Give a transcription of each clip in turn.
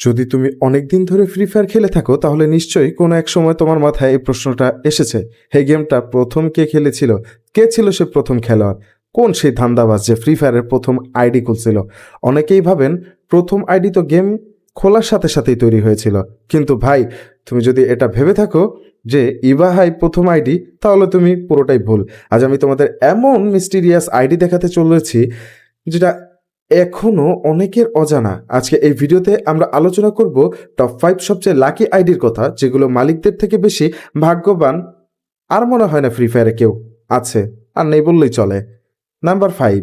যদি তুমি অনেক দিন ধরে ফ্রি ফায়ার খেলে থাকো, তাহলে নিশ্চয়ই কোনো এক সময় তোমার মাথায় এই প্রশ্নটা এসেছে। এই গেমটা প্রথম কে খেলেছিল? কে ছিল সে প্রথম খেলোয়াড়? কোন সেই ধান্দাবাজ যে ফ্রি ফায়ারের প্রথম আইডি খুলছিল? অনেকেই ভাবেন প্রথম আইডি তো গেম খোলার সাথে সাথেই তৈরি হয়েছিল। কিন্তু ভাই, তুমি যদি এটা ভেবে থাকো যে ইবাহাই প্রথম আইডি, তাহলে তুমি পুরোটাই ভুল। আজ আমি তোমাদের এমন মিস্টিরিয়াস আইডি দেখাতে চলেছি, যেটা এখনও অনেকের অজানা। আজকে এই ভিডিওতে আমরা আলোচনা করব টপ ফাইভ সবচেয়ে লাকি আইডির কথা যেগুলো মালিকদের থেকে বেশি ভাগ্যবান আর মনে হয় না ফ্রি ফায়ারে কেউ আছে আর নেই বললেই চলে। নাম্বার ফাইভ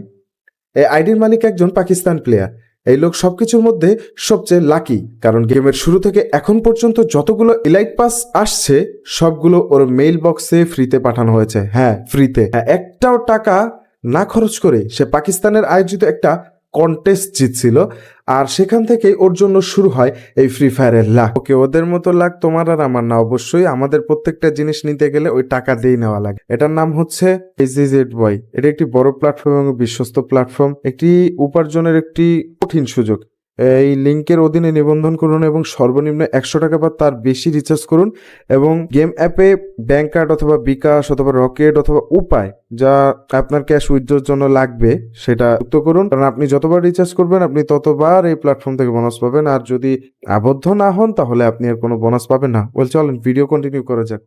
এই আইডির মালিক একজন পাকিস্তান প্লেয়ার এই লোক সবকিছুর মধ্যে সবচেয়ে লাকি কারণ গেমের শুরু থেকে এখন পর্যন্ত যতগুলো ইলাইট পাস আসছে সবগুলো ওর মেইল বক্সে ফ্রিতে পাঠানো হয়েছে। হ্যাঁ ফ্রিতে হ্যাঁ, একটাও টাকা না খরচ করে সে পাকিস্তানের আয়োজিত একটা কন্টেস্ট জিতছিল আর সেখান থেকেই ওর জন্য শুরু হয় এই ফ্রি ফায়ারের লাখ। ওকে, ওদের মতো লাখ তোমার আর আমার না, অবশ্যই। আমাদের প্রত্যেকটা জিনিস নিতে গেলে ওই টাকা দিয়েই নেওয়া লাগে। এটার নাম হচ্ছে এজিজেড বয় এটা একটি বড় প্ল্যাটফর্ম এবং বিশ্বস্ত প্ল্যাটফর্ম একটি উপার্জনের একটি কঠিন সুযোগ। এই লিঙ্কের অধীনে নিবন্ধন করুন এবং সর্বনিম্ন একশো টাকা বা তার বেশি রিচার্জ করুন এবং গেম অ্যাপে ব্যাংক কার্ড অথবা বিকাশ অথবা রকেট অথবা উপায় যা আপনার ক্যাশ উইথড্রোর জন্য লাগবে, সেটা যুক্ত করুন। কারণ আপনি যতবার রিচার্জ করবেন, আপনি ততবার এই প্ল্যাটফর্ম থেকে বোনাস পাবেন। আর যদি আবদ্ধ না হন, তাহলে আপনি আর কোনো বোনাস পাবেন না। বল চলেন ভিডিও কন্টিনিউ করা যাক।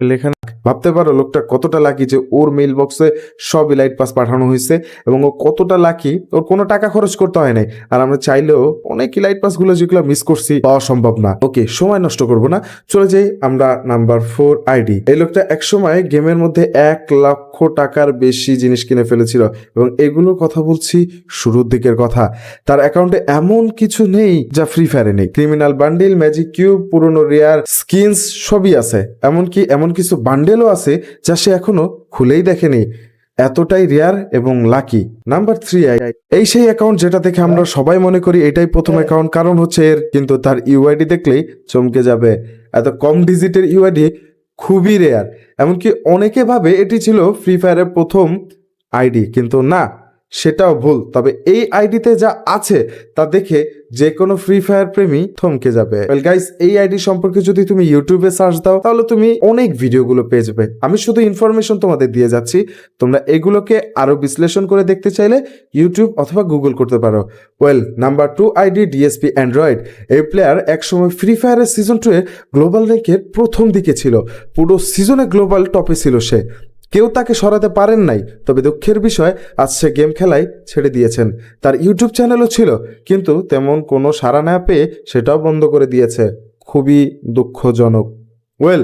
লেখা ভাবতে পারো লোকটা কতটা লাকি যে ওর মেইল বক্সে সব ইলাইট পাস পাঠানো হয়েছে এবং ও কতটা লাকি ওর কোনো টাকা খরচ করতে হয় নাই। আর আমরা চাইলেও অনেক পাসগুলো যেগুলো মিস করছি পাওয়া সম্ভব না। ওকে, সময় নষ্ট করব না। চলে যাই আমরা নাম্বার ফোর আইডি এই লোকটা এক সময় গেমের মধ্যে এক লক্ষ টাকার বেশি জিনিস কিনে ফেলেছিল এবং এগুলোর কথা বলছি শুরুর দিকের কথা। তার অ্যাকাউন্টে এমন কিছু নেই যা ফ্রি ফায়ারে নেই। ক্রিমিনাল বান্ডিল ম্যাজিক কিউব পুরনো রেয়ার স্কিনস সবই আছে। এমনকি এমন কিছু বান্ডেলও আছে যা সে এখনও খুলেই দেখেনি। এতটাই রেয়ার এবং লাকি নাম্বার থ্রি এই সেই অ্যাকাউন্ট যেটা দেখে আমরা সবাই মনে করি এটাই প্রথম অ্যাকাউন্ট কারণ হচ্ছে এর কিন্তু তার ইউআইডি দেখলেই চমকে যাবে। এত কম ডিজিটের ইউআইডি খুবই রেয়ার এমনকি অনেকে ভাবে এটি ছিল ফ্রি ফায়ারের প্রথম আইডি কিন্তু না। সেটাও ভুল। তবে এই আইডিতে যা আছে তা দেখে যে কোনো ফ্রি ফায়ার প্রেমী থমকে যাবে। গাইস এই আইডি সম্পর্কে যদি তুমি ইউটিউবে সার্চ দাও, তাহলে তুমি অনেক ভিডিওগুলো পেয়ে যাবে। আমি শুধু ইনফরমেশন তোমাদের দিয়ে যাচ্ছি। তোমরা এগুলোকে আরও বিশ্লেষণ করে দেখতে চাইলে ইউটিউব অথবা গুগল করতে পারো। Well number two ID DSP android এই প্লেয়ার একসময় ফ্রি ফায়ারের সিজন টু এর গ্লোবাল র্যাঙ্কের প্রথম দিকে ছিল। পুরো সিজনে গ্লোবাল টপে ছিল সে। কেউ তাকে সরাতে পারেন নাই, তবে দুঃখের বিষয়, আজ সে গেম খেলায় ছেড়ে দিয়েছেন। তার ইউটিউব চ্যানেলও ছিল, কিন্তু তেমন কোনো সাড়া না পেয়ে সেটাও বন্ধ করে দিয়েছে। খুবই দুঃখজনক। ওয়েল,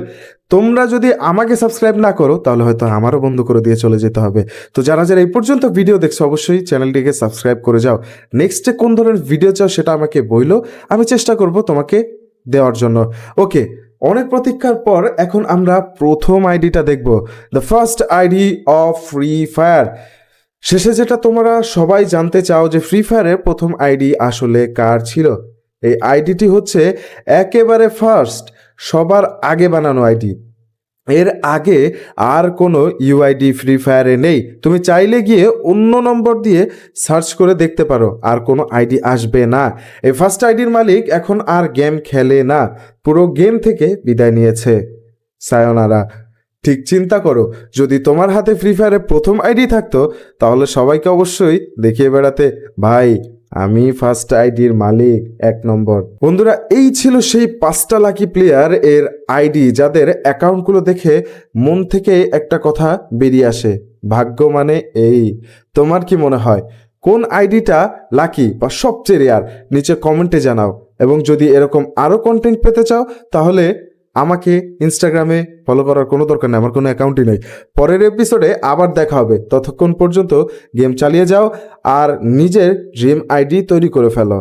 তোমরা যদি আমাকে সাবস্ক্রাইব না করো, তাহলে হয়তো আমারও বন্ধ করে দিয়ে চলে যেতে হবে। তো যারা যারা এই পর্যন্ত ভিডিও দেখছ, অবশ্যই চ্যানেলটিকে সাবস্ক্রাইব করে যাও। নেক্সটে কোন ধরনের ভিডিও চাও সেটা আমাকে বইলো, আমি চেষ্টা করব তোমাকে দেওয়ার জন্য। ওকে অনেক প্রতীক্ষার পর এখন আমরা প্রথম আইডিটা দেখব। The first ID of free fire শেষে যেটা তোমরা সবাই জানতে চাও যে ফ্রি ফায়ারের প্রথম আইডি আসলে কার ছিল? এই আইডিটি হচ্ছে একেবারে ফার্স্ট সবার আগে বানানো আইডি এর আগে আর কোনো ইউআইডি ফ্রি ফায়ারে নেই। তুমি চাইলে গিয়ে অন্য নম্বর দিয়ে সার্চ করে দেখতে পারো, আর কোনো আইডি আসবে না। এই ফার্স্ট আইডির মালিক এখন আর গেম খেলে না, পুরো গেম থেকে বিদায় নিয়েছে। সায়নারা, ঠিক চিন্তা করো, যদি তোমার হাতে ফ্রি ফায়ারে প্রথম আইডি থাকতো, তাহলে সবাইকে অবশ্যই দেখিয়ে বেড়াতে। ভাই আমি ফার্স্ট আইডির মালিক, এক নম্বর। বন্ধুরা, এই ছিল সেই পাঁচটা লাকি প্লেয়ার এর আইডি যাদের অ্যাকাউন্টগুলো দেখে মন থেকে একটা কথা বেরিয়ে আসে। ভাগ্য মানে এই। তোমার কি মনে হয়, কোন আইডিটা লাকি বা সবচেয়ে রেয়ার নিচে কমেন্টে জানাও। এবং যদি এরকম আরও কন্টেন্ট পেতে চাও, তাহলে আমাকে ইনস্টাগ্রামে ফলো করার কোনো দরকার নেই, আমার কোনো অ্যাকাউন্টই নেই। পরের এপিসোডে আবার দেখা হবে। ততক্ষণ পর্যন্ত গেম চালিয়ে যাও আর নিজের ড্রিম আইডি তৈরি করে ফেলো।